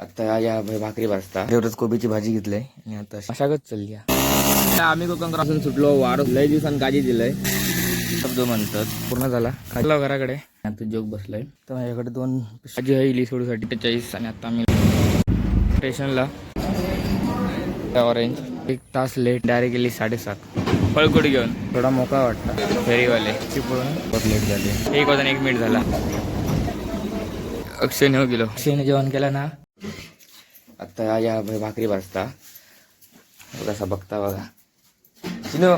आता या भाकरी भाजता. एवढंच कोबीची भाजी घेतलंय. आणि आता मशागत चालली आहे. आम्ही कोकणपासून सुटलो वार लय दिवसान काजी दिलंय. शब्द म्हणतात. पूर्ण झाला. खाल्ला घराकडे. आता जोग बसलाय. तर माझ्याकडे दोन भाजी आहे इली सोडूसाठी त्याच्याईस आणि आता आम्ही स्टेशनला. ऑरेंज एक तास लेट डायरेक्ट गेली साडेसात. पळकुट घेऊन. थोडा मोका वाटला. फेरीवाले. चिपळून लेट झाले. एक वाजून एक मिनिट झाला. अक्षयने हो गेलो. अक्षयने जेवण केलं ना? आता या भाकरी भाजता. कसा बघता बघा. चिनो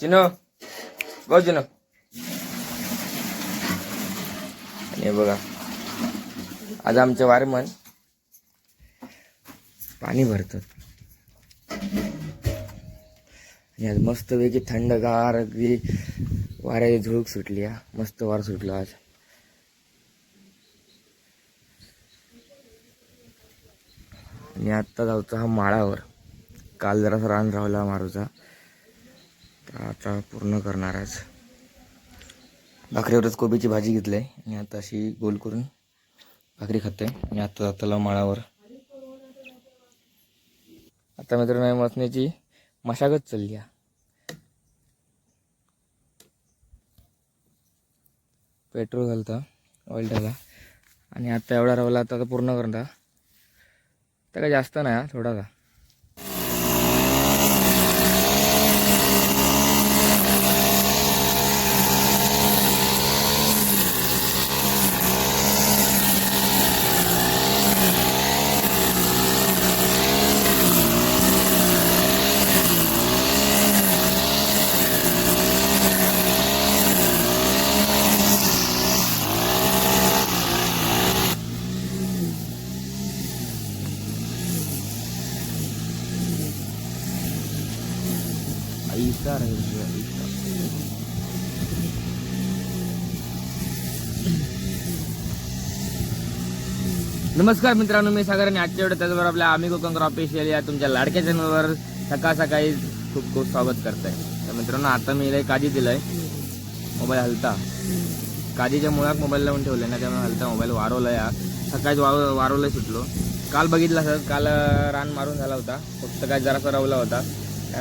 चिनो. बघ चिनो. आणि बघा. आज आमचं वारमन पाणी भरतात आणि आज मस्तपैकी थंडगार अगदी वाऱ्याची झुळूक सुटली हा. मस्त वार सुटला आज. आणि आत्ता जाऊचा हा माळावर. काल जरासा रान राहिला मारूचा. तर आता पूर्ण करणार आहेच भाकरीवरच कोबीची भाजी घेतली. आणि आता अशी गोल करून भाकरी खाते आणि आत्ता जाताला माळावर. आता मित्रांनो मसण्याची मशागत चालली आहे. पेट्रोल घालता ऑइल टाका. आणि आता एवढा राहिला आता पूर्ण करता. तर काय जास्त नाही हा, थोडासा. ऐसा रहेगा ऐसा नमस्कार मित्रांनो मी सागर आणि आजच्या वेळेत त्याचबरोबर आपल्या आम्ही कोकण ऑफिशियल या तुमच्या लाडक्या चॅनलवर सकाळ सकाळी खूप खूप स्वागत करताय. तर मित्रांनो आता मी इला काजी दिलाय. मोबाईल हलता. काजीच्या मुळात मोबाईल लावून ठेवले ना त्यामुळे हलता मोबाईल वारवला या. सकाळी वाव वारवलं सुटलो. काल बघितलं सर काल रान मारून झाला होता. फक्त काय जरासा रवला होता.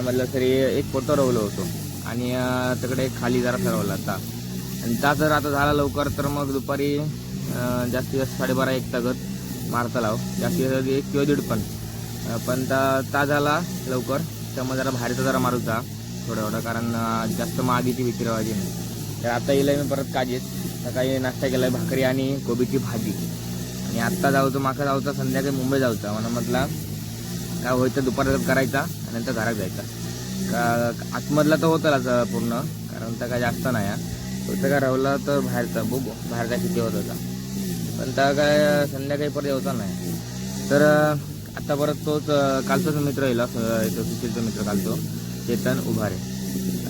म्हटलं तरी एक फोटो रवलं होतो. आणि तिकडे खाली जरा रवला आता आणि त्या जर आता झाला लवकर तर मग दुपारी जास्तीत जास्त साडेबारा एक तागत मारता लाव. जास्तीत जास्त एक किंवा दीड पण. पण ता ता झाला लवकर त्यामुळे जरा भारीचा जरा मारूचा थोडं थोडं कारण जास्त मागीची विक्री व्हायची नाही. तर आता येईल मी परत काजीत. सकाळी नाश्ता केलाय भाकरी आणि कोबीची भाजी. आणि आत्ता जाऊचं माका जाऊचा संध्याकाळी मुंबई जाऊचा म्हणून म्हटला काय होईल दुपार करायचा आणि नंतर घरात जायचा. का आतमधला तर होता पूर्ण कारण तर काय जास्त नाही आहे फक्त काय राहिला तर बाहेरचा बघू बाहेरचा किती होत होता. पण त्या काय संध्याकाळी परत होता नाही. तर आता परत तोच अं, कालचाच मित्र येईल तो सुशीलचा मित्र कालतो चेतन उभारे.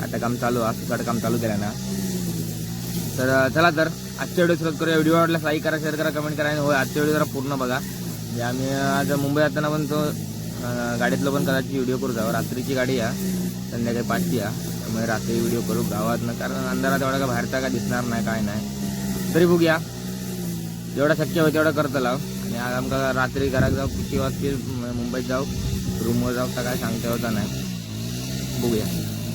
आता काम चालू आज सुसाट काम चालू केलं ना. तर चला तर आजच्या व्हिडिओ सुरुवात करूया. व्हिडिओ आवडला लाईक करा शेअर करा कमेंट करा आणि होय आजच्या व्हिडिओ जरा पूर्ण बघा. म्हणजे आम्ही आज मुंबई जाताना पण तो गाडीतलं पण कदाचित व्हिडिओ करू जावं. रात्रीची गाडी या संध्याकाळी पाचची या. त्यामुळे रात्री व्हिडिओ करू गावातनं कारण अंधारात एवढा का बाहेरचा काय दिसणार नाही काय नाही. तरी बघूया जेवढा शक्य होईल तेवढं करता लाव. आणि आज आमका रात्री घरात जाऊ किती वाजतील मुंबईत जाऊ रूमवर जाऊ का काय सांगता होता नाही. बघूया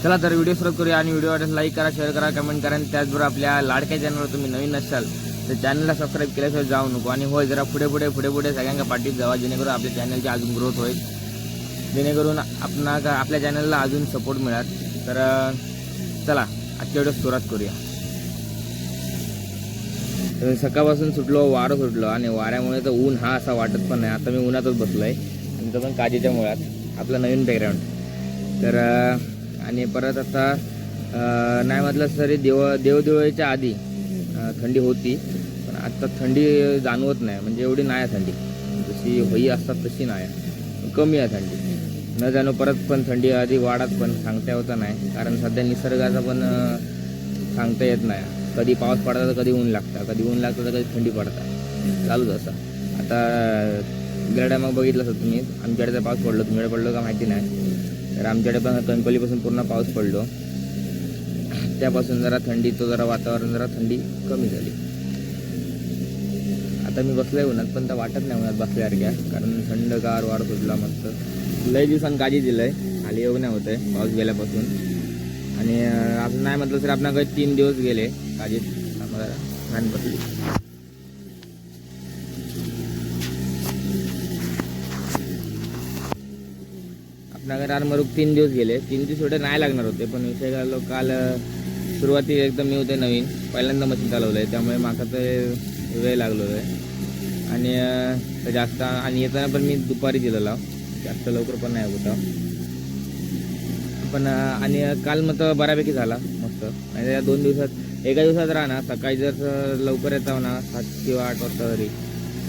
चला तर व्हिडिओ सुरू करूया आणि व्हिडिओ लाईक करा शेअर करा कमेंट करा. आणि त्याचबरोबर आपल्या लाडक्या चॅनलवर तुम्ही नवीन असाल तर चॅनलला सबस्क्राईब केल्याशिवाय जाऊ नको. आणि होय जरा पुढे पुढे पुढे पुढे सगळ्यांना पाठीत जावा जेणेकरून आपल्या चॅनलची अजून ग्रोथ होईल. जेणेकरून आपणा आपल्या चॅनलला अजून सपोर्ट मिळाल. तर चला आजच्या व्हिडिओ सुरुवात करूया. तर सकाळपासून सुटलो वारं सुटलो आणि वाऱ्यामुळे तर ऊन हा असा वाटत पण नाही. आता मी उन्हातच बसलोय. आणि तो पण काजीच्या मुळात. आपला नवीन बॅकग्राऊंड तर आणि परत आता नाही म्हटलं तरी देव देवदिवाळीच्या आधी थंडी होती. आत्ता आता थंडी जाणवत नाही म्हणजे एवढी नाही आहे थंडी. जशी होई असतात तशी नाही आहे. कमी आहे थंडी. न जाणू परत पण थंडी आधी वाढत पण सांगता होता नाही. कारण सध्या निसर्गाचा पण सांगता येत नाही. कधी पाऊस पडता तर कधी ऊन लागतं. कधी ऊन लागतं तर कधी थंडी पडतात चालूच असं आता गेल्या टायमाग बघितलं असं तुम्ही. आमच्याकडे तर पाऊस पडलो. तुमच्याकडे पडलो का माहिती नाही. तर आमच्याकडे पण कणकोलीपासून पूर्ण पाऊस पडलो. त्यापासून जरा थंडी तो जरा वातावरण जरा थंडी कमी झाली. आता मी बसलोय उन्हात पण तर वाटत नाही उन्हात बसल्यासारख्या कारण थंडगार वाढ सुटला मस्त. लय दिवसांनी काजी दिलंय खाली येऊ नाही होतंय पाऊस गेल्यापासून. आणि आपण नाही म्हटलं तर आपल्याकडे तीन दिवस गेले काळजीत आम्हाला छान बसली. आपल्याकडे रानमरूक तीन दिवस गेले. तीन दिवस एवढे नाही लागणार होते पण विषय झालो काल सुरुवाती एकदम मी होते नवीन. पहिल्यांदा मशीन चालवलं आहे त्यामुळे माका ते वेळ लागलो आहे आणि जास्त आणि येताना पण मी दुपारी दिलेला. जास्त लवकर पण नाही होता पण आणि काल मग तर बऱ्यापैकी झाला. मस्त. आणि या दोन दिवसात एका दिवसात राहा सकाळी जर लवकर येता ना सात किंवा आठ वाजता तरी.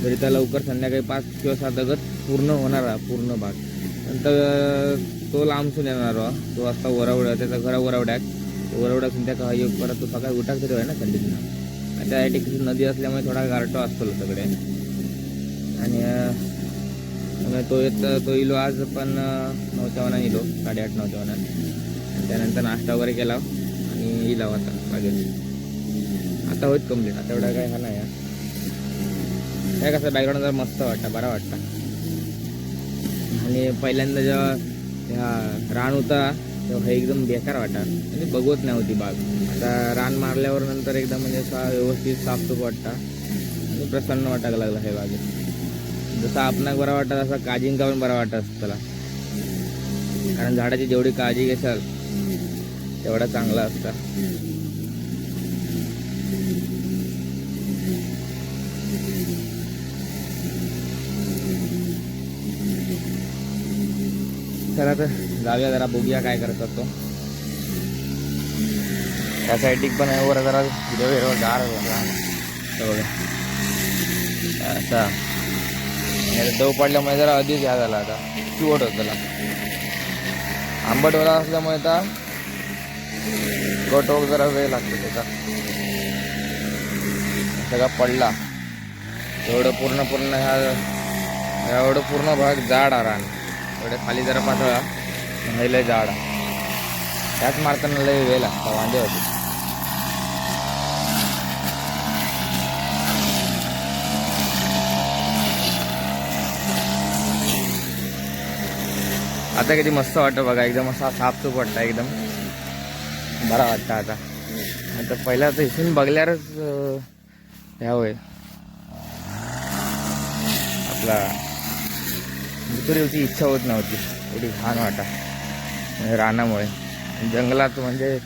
तरी त्या लवकर संध्याकाळी पाच किंवा सात अगत पूर्ण होणार पूर्ण भाग. नंतर तो लांबसून येणार तो असता वरवड्या त्याचा घरा वरवड्याक वरवड्यातून त्या काही परत तो सकाळी उठाक तरी होय ना थंडीतनं आणि त्या ठिकाणी नदी असल्यामुळे थोडा गारटो असतो सगळे. आणि मग तो येत तो इलो आज पण नऊच्या वनात इलो साडेआठ नऊच्या वनात त्यानंतर नाश्ता वगैरे केला आणि इला आता लागेल आता होत कंप्लीट आता एवढा काय हा नाही काय कसं बॅकग्राऊंड जरा मस्त वाटतं बरा वाटतं. आणि पहिल्यांदा जेव्हा ह्या रान होता तेव्हा हे एकदम बेकार वाटा म्हणजे बघवत नाही होती बाग. आता रान मारल्यावर नंतर एकदम म्हणजे असा व्यवस्थित साफसूफ वाटता. आणि प्रसन्न वाटायला लागला हे बागेत जसं आपणाक बरं वाटत असं काळजींका पण बरा वाटत असतं त्याला. कारण झाडाची जेवढी काळजी घेशाल तेवढा चांगला असता. चला आता जाऊया जरा बघूया काय करतात तो. त्या साईडिक पण आहे वर जरा हिरव गार बघा. असा दव पडल्यामुळे जरा अधिक ह्या झाला आता. चिवट होत त्याला. आंबटवाला असल्यामुळे आता गटोक जरा वेळ लागतो त्याचा. सगळा पडला. एवढं पूर्ण पूर्ण ह्या एवढं पूर्ण भाग जाड आ रान. एवढे खाली जरा पातळा हे लय जाड त्याच मारताना लय वेळ लागता वांदे होते आता किती मस्त वाटतं बघा. एकदम असा साफसूफ वाटतं एकदम. बरा वाटतं आता. आता पहिला तर इथून बघल्यावरच ह्या होय आपला दुसरी होती इच्छा होत नव्हती. एवढी छान वाटा रानामुळे. जंगलात म्हणजे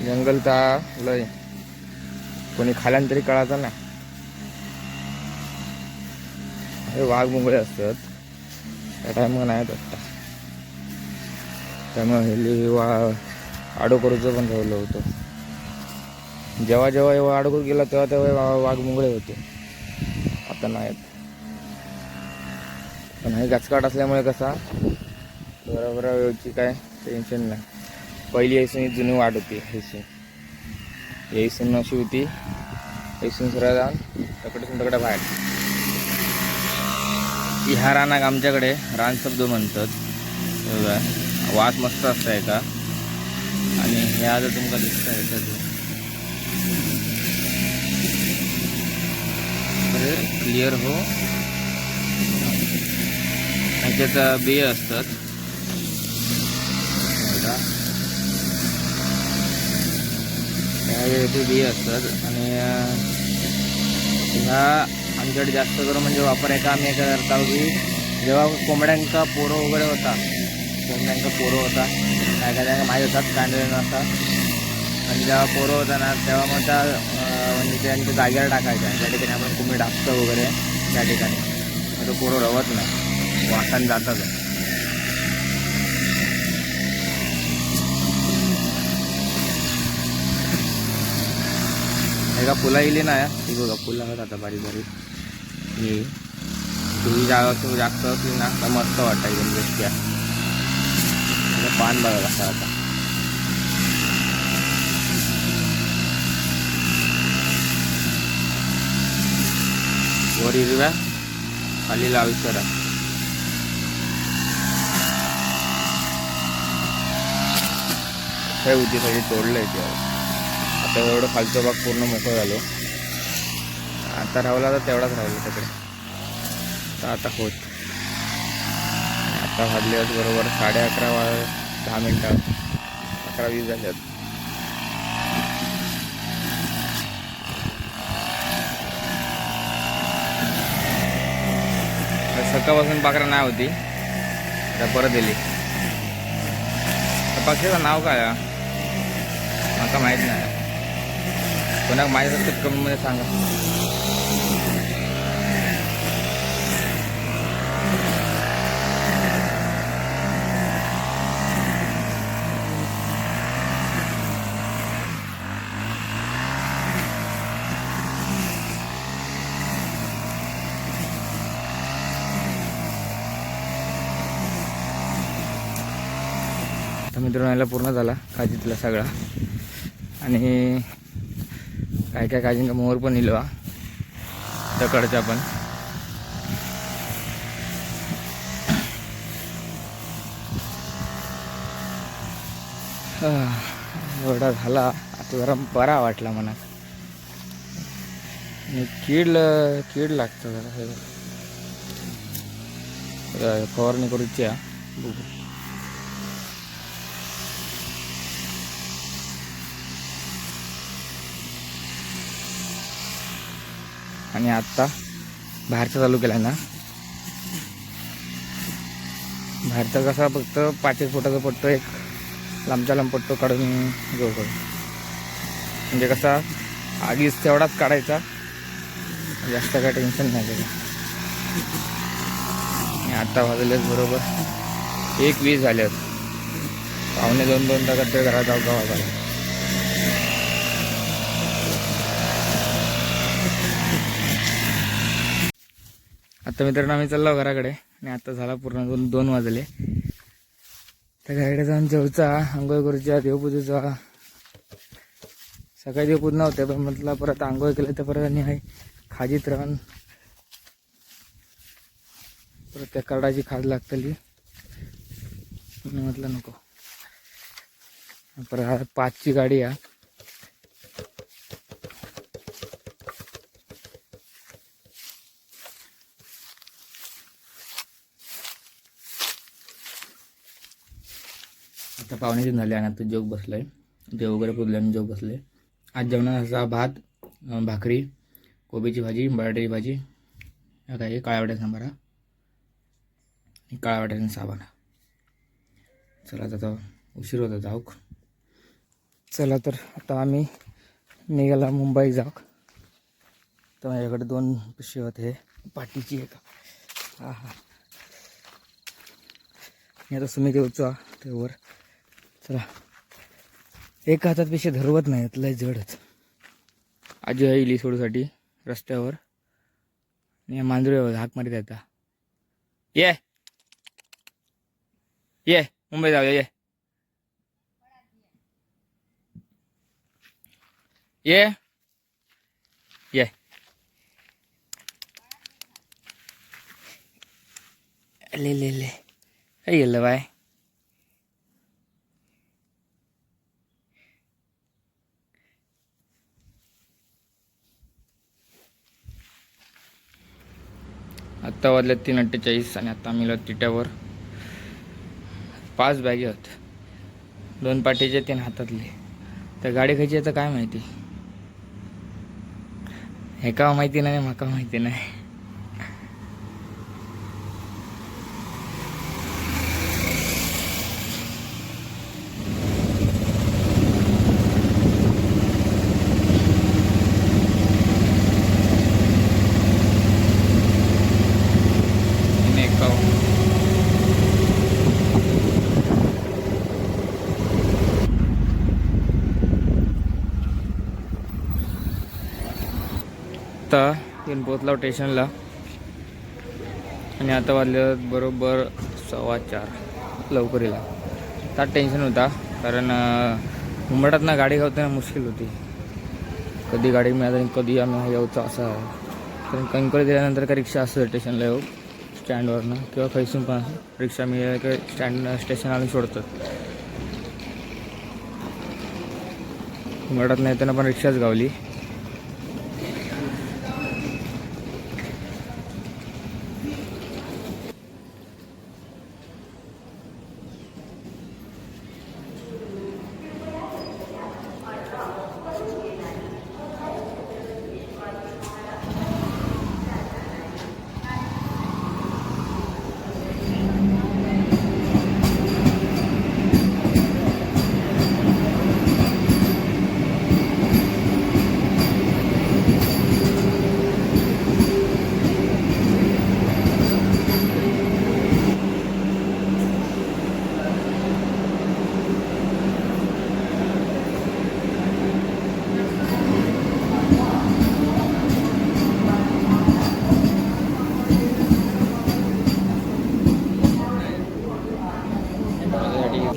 जंगल तर लय. कोणी खाल्यान तरी कळायचं ना. हे वाघ मुंगळे असतात. त्या टायमा नाही आत्ता त्यामुळे हेली वा आडोकरूचं पण ठेवलं होतं. जेव्हा जेव्हा एव्हा आडोकर गेला तेव्हा तेव्हा वा- वाघ मुंगळे होते. आता नाहीत. पण हे गचकाट असल्यामुळे कसा बरोबर वेळची काय? टेन्शन नाही पहिली ऐसून जुनी वाट होती ऐसून ऐसून अशी होती ऐसून सरळ जाऊन तकडे तकडे बाहेर. ह्या रानाक आमच्याकडे रान शब्द म्हणतात. वास मस्त असता का? आणि हे आता तुमका दिसत क्लिअर हो. ह्याच्यात बिय असतात बघा. ह्याचे बिया असतात आणि ह्या आमच्याकडे जास्त करून म्हणजे वापर आहे का आम्ही एका करता की जेव्हा कोंबड्यांका पोरं वगैरे होता कोंबड्यांका पोरं होता काय काय त्यांना माहीत होतात कांदळे नसतात. आणि जेव्हा पोरं होता ना तेव्हा मग त्या म्हणजे त्यांच्या जागेवर टाकायच्या त्या ठिकाणी आपण कोंबडी टाकतो वगैरे त्या ठिकाणी. मग तो पोरं रवत नाही. वासान जातात. एका फुला येईल ना. ती बघा फुला आहेत आता बारीक बारीक. हे. तुम्ही जागा तुम्ही जास्त असली ना तर मस्त वाटतं एकदम दृष्ट्या पान बघा कसं आता वर हिरव्या खाली लालसर करा हे उद्या सगळी तोडलंय ते. आता एवढं खालचा भाग पूर्ण मोकळं झालो आता राहिला तर तेवढाच राहिला तिकडे. तर आता होत. आता वाजले आहेत बरोबर साडे अकरा वा दहा मिनटात अकरा वीस झाले आहेत सकाळपासून पाखरं नाही होती. आता परत दिली. पक्षाचं नाव काय आहे? माहीत नाही. कोणाक माहीत असतं कमेंटमध्ये सांगा. आता मित्रांनो याला पूर्ण झाला काजीतला सगळा. आणि काय काय काजींका मोर पण इलो दकडचा पण. एवढा झाला आता जरा बरा वाटला मनात कीड कीड लागतं जरा. हे फवारणी करूची हा. बघू. आणि आत्ता बाहेरचा चालू केला ना. बाहेरचा कसा फक्त पाच एक फुटाचा पट्टो एक लांबचा लांब पट्टो काढून घेऊ करू म्हणजे कसा आगीच तेवढाच काढायचा. जास्त काय टेन्शन नाही त्याला आणि आता वाजलेच बरोबर एक वीस झाले पावणे दोन दोन तासात ते घरात जाऊ गावाकडे तर मित्रांनो आम्ही चाललो घराकडे आणि आता झाला पूर्ण दोन दोन वाजले. त्या घराकडे जाऊन जेवचा आंघोळ करूच्या देवपूजेचा. सकाळी देवपूज नव्हते पण म्हटलं परत आंघोळ केलं तर परत आणि खाजीत राहून परत त्या करडाची खाज लागतली. म्हटलं नको. परत पाचची गाडी आहे आता पाहुणे झाले आणि आता जेव आहे जेव वगैरे पुजले आणि जेव बसले. आज जेवणात असा भात भाकरी कोबीची भाजी बटाट्याची भाजी या काही काळ्या सांबारा आणि काळ्या वाट्याचा साबाना चला आता उशीर होता जाऊक चला तर आता आम्ही निघाला मुंबई जाऊक. तर माझ्याकडे दोन पिशवे होते पाठीची एक. हा हा. मी आता सुमित देऊचा त्यावर चला. एक हातात पेक्षा धरवत नाहीत लय जडच आजी आहे इली सोडूसाठी रस्त्यावर. या मांजरीवर हाक मारित आता. ये. ये मुंबई जाऊया ये. ये. ये. ले ले ले. काय गेलं बाय आत्ता वाजले तीन अठ्ठेचाळीस आणि आत्ता आम्ही तिट्यावर पाच बॅगे होत. दोन पाठीचे तीन हातातले. तर गाडी खायची आहे तर काय माहिती? हे का माहिती नाही माका माहिती नाही? वाजता येऊन पोचला स्टेशनला. आणि आता वाजले बरोबर सव्वा चार लवकरीला. त्यात टेन्शन होता कारण मुंबईत ना गाडी गावताना मुश्किल होती. कधी गाडी मिळाली आणि कधी आम्ही यायचं असं. आहे कारण कंकळ गेल्यानंतर काही रिक्षा असतं स्टेशनला येऊ स्टँडवरनं. किंवा खैसून पण रिक्षा मिळाली किंवा स्टँड स्टेशन आणून सोडतात. नाही येताना पण रिक्षाच गावली.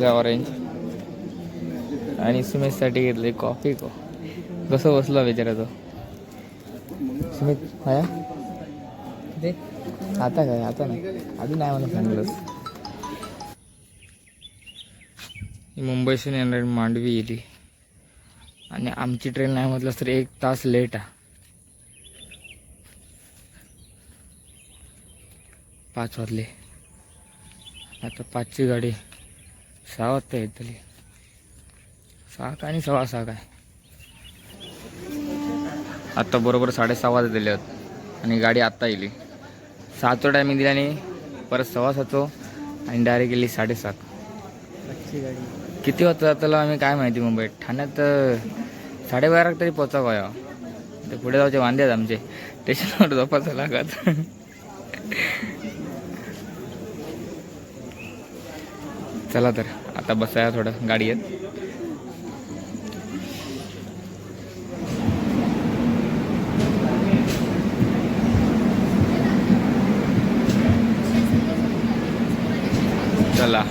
घेतलं ऑरेंज. आणि सुमितसाठी घेतले कॉफी को. कसं बसलो बिचारा तो सुमित हाया दे. आता काय आता नाही. आधी नाही मला सांगितलंस. ही मुंबईसून मांडवी येली आणि आमची ट्रेन नाही म्हटलं तर एक तास लेट आहे पाच वाजले. आता पाचची गाडी. सहा वाजता येतली. सहा काय आणि सव्वा सहा काय? आत्ता बरोबर साडेसहा वाजत दिले आहेत आणि गाडी आत्ता येईल. सहाचो टायमिंग दिला आणि परत सव्वा सातचो आणि डायरेक्ट गेली साडेसात. किती वाजता जाताला आम्ही काय माहिती मुंबईत? ठाण्यात साडेबारा तरी पोचा गोया ते पुढे जाऊचे वांदे आहेत आमचे. स्टेशनवर झोपायचं लागत. चला तर. आता बसाया थोडं गाडी येत चला.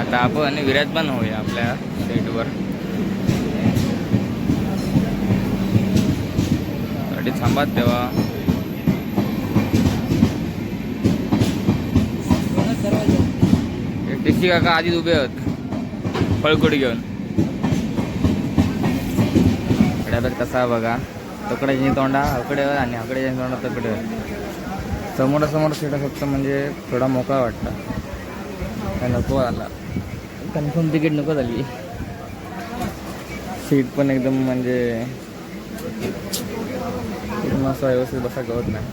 आता आपण विराजमान होऊया आपल्या सेटवर. गाडी थांबात तेव्हा. टेस्टी काका आधीच उभे आहेत. फळकुडी घेऊन. ड्रायव्हर कसा बघा. तकड्याची तोंडा हकडे आणि हकड्याची तोंडा तकडे समोरासमोर सीट फक्त म्हणजे थोडा मोकळा वाटतं. काय नको आला. कन्फर्म तिकीट नको झाली. सीट पण एकदम म्हणजे असं व्यवस्थित बसा गवत नाही.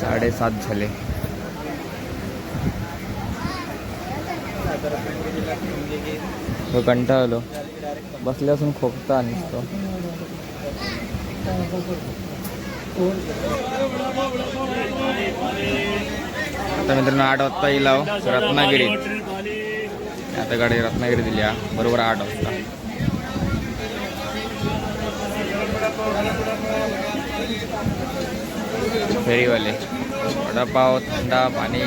साडेसात झाले. हो बसल्या बसल्यापासून खोकता नुसतं आता मित्रांनो आठ वाजता येईल रत्नागिरी. आता गाडी रत्नागिरी दिली बरोबर आठ वाजता. फेरीवाले वडापाव थंडा पाणी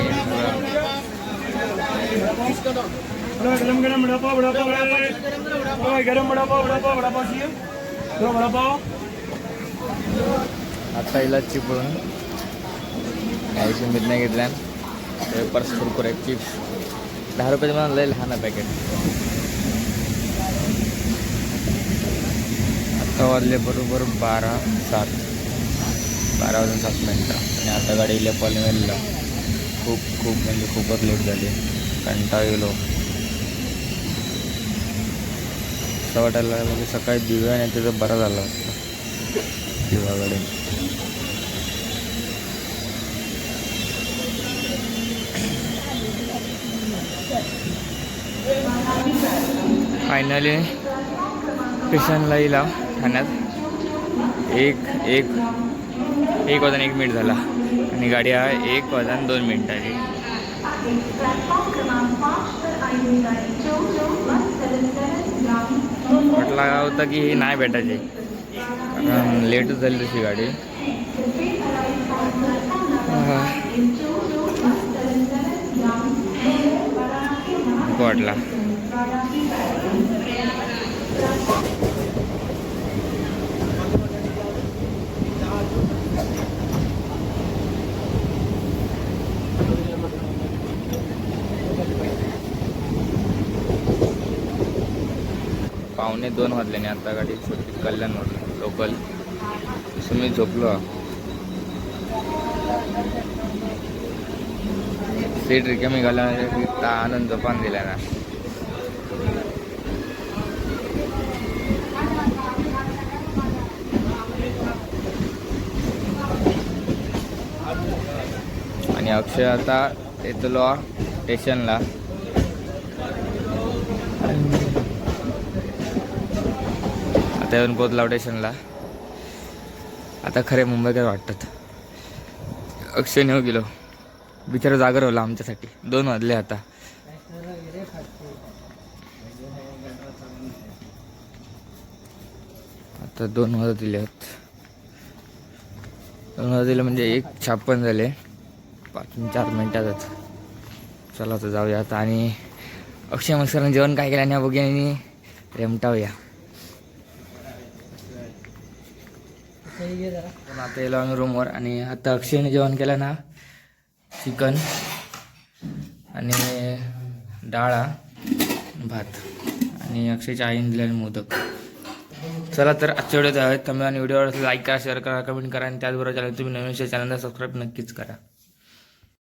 सगळं गरम गरम वडापाव वडापाव वडापाव गरम वडापाव वडापाव वडापाव चाहिए दो वडापाव आता इला चिपळून काही मीठ नाही घेतल्या पेपर्स कुरकुरे चिप्स दहा रुपयाचे मला लय लहान आहे पॅकेट आता वाजले बरोबर बारा सात. बारा वाजून सात मिनटं आणि आता गाडी इल्या पॉलिमेलला खूप खूप म्हणजे खूपच लेट झाली. कंटाळा गेलो असं वाटायला लागलं की सकाळी दिव्या नाही त्याचं बरं झालं असतं. दिवाकडे फायनली स्टेशनला येईल ठाण्यात. एक एक. एक वाजून एक मिनिट झाला. आणि गाडी हा एक वाजून दोन मिनिटाची म्हटलं होतं की ही नाही भेटायची. कारण लेटच झाली तशी गाडी. वाटला. पावणे दोन वाजल्याने आता गाडी सुटली कल्याणवर. लोकल. मी झोपलो. सीट रिकामी घाला आनंद जपान दिला ना. आणि अक्षय आता येतलो स्टेशनला. आता येऊन गोदलाव स्टेशनला आता खरे मुंबईकर वाटतात. अक्षय नेऊ गेलो. बिचारा जागर होला आमच्यासाठी. दोन वाजले आता. आता दोन वाजत दिले आहेत दोन वाजले म्हणजे एक छाप्पन झाले. पाच चार मिनटातच. चला आता जाऊया आता. आणि अक्षय मस्करांनी जेवण काय केलं? आणि बघूया आणि रेमटावूया पण आता येलो आम्ही रूमवर आणि आता अक्षयने जेवण केलं ना चिकन आणि डाळा भात. आणि अक्षयच्या आईने दिलेले मोदक. चला तर आजच्या व्हिडिओ आहेत तुम्ही आणि व्हिडिओवर लाईक करा शेअर करा कमेंट करा. आणि त्याचबरोबर चॅनल तुम्ही नवीन चॅनलला सबस्क्राईब नक्कीच करा.